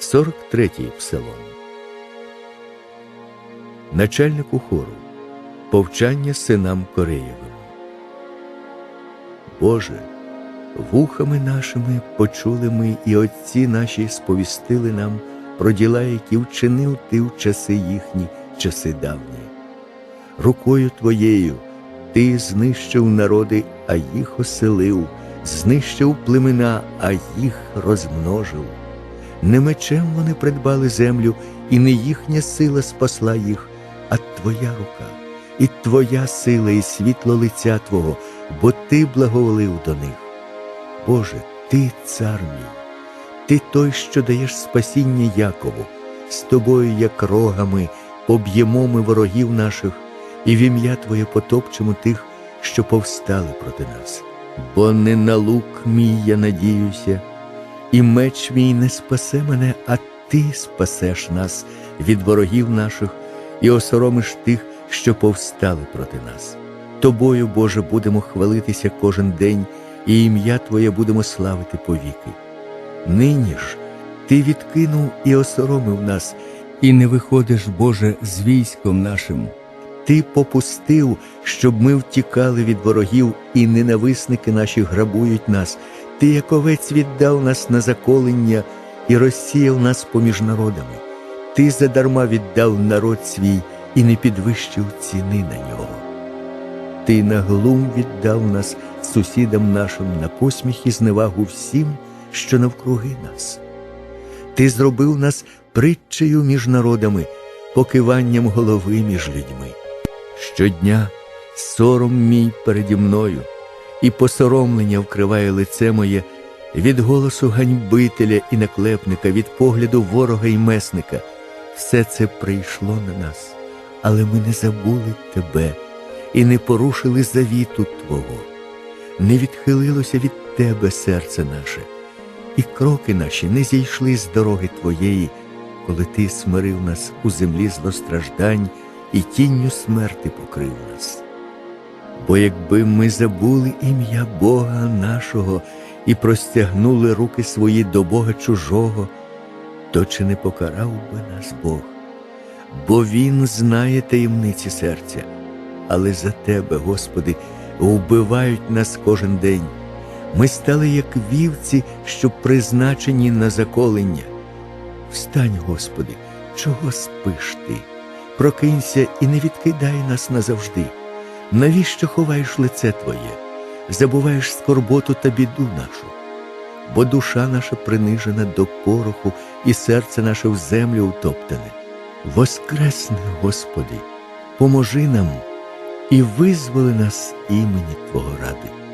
43-й псалом. Начальнику хору. Повчання синам Кореєвим. Боже, вухами нашими почули ми, і отці наші сповістили нам про діла, які вчинив ти в часи їхні, часи давні. Рукою Твоєю ти знищив народи, а їх оселив, знищив племена, а їх розмножив. Не мечем вони придбали землю, і не їхня сила спасла їх, а Твоя рука, і Твоя сила, і світло лиця Твого, бо Ти благоволив до них. Боже, Ти цар мій, Ти той, що даєш спасіння Якову, з тобою, як рогами, поб'ємо ми ворогів наших, і в ім'я Твоє потопчемо тих, що повстали проти нас. Бо не на лук мій я надіюся, і меч мій не спасе мене, а ти спасеш нас від ворогів наших і осоромиш тих, що повстали проти нас. Тобою, Боже, будемо хвалитися кожен день, і ім'я Твоє будемо славити повіки. Нині ж ти відкинув і осоромив нас, і не виходиш, Боже, з військом нашим. Ти попустив, щоб ми втікали від ворогів, і ненависники наші грабують нас. Ти, як овець, віддав нас на заколення і розсіяв нас поміж народами. Ти задарма віддав народ свій і не підвищив ціни на нього. Ти на глум віддав нас сусідам нашим на посміх і зневагу всім, що навкруги нас. Ти зробив нас притчею між народами, покиванням голови між людьми. Щодня сором мій переді мною, і посоромлення вкриває лице моє від голосу ганьбителя і наклепника, від погляду ворога і месника. Все це прийшло на нас, але ми не забули тебе і не порушили завіту Твого. Не відхилилося від Тебе серце наше, і кроки наші не зійшли з дороги Твоєї, коли Ти смирив нас у землі злостраждань і тінню смерти покрив нас. Бо якби ми забули ім'я Бога нашого і простягнули руки свої до Бога чужого, то чи не покарав би нас Бог? Бо Він знає таємниці серця, але за Тебе, Господи, вбивають нас кожен день. Ми стали як вівці, що призначені на заколення. Встань, Господи, чого спиш ти? Прокинься і не відкидай нас назавжди. Навіщо ховаєш лице Твоє, забуваєш скорботу та біду нашу? Бо душа наша принижена до пороху, і серце наше в землю утоптане. Воскресни, Господи, поможи нам і визволи нас імені Твого ради.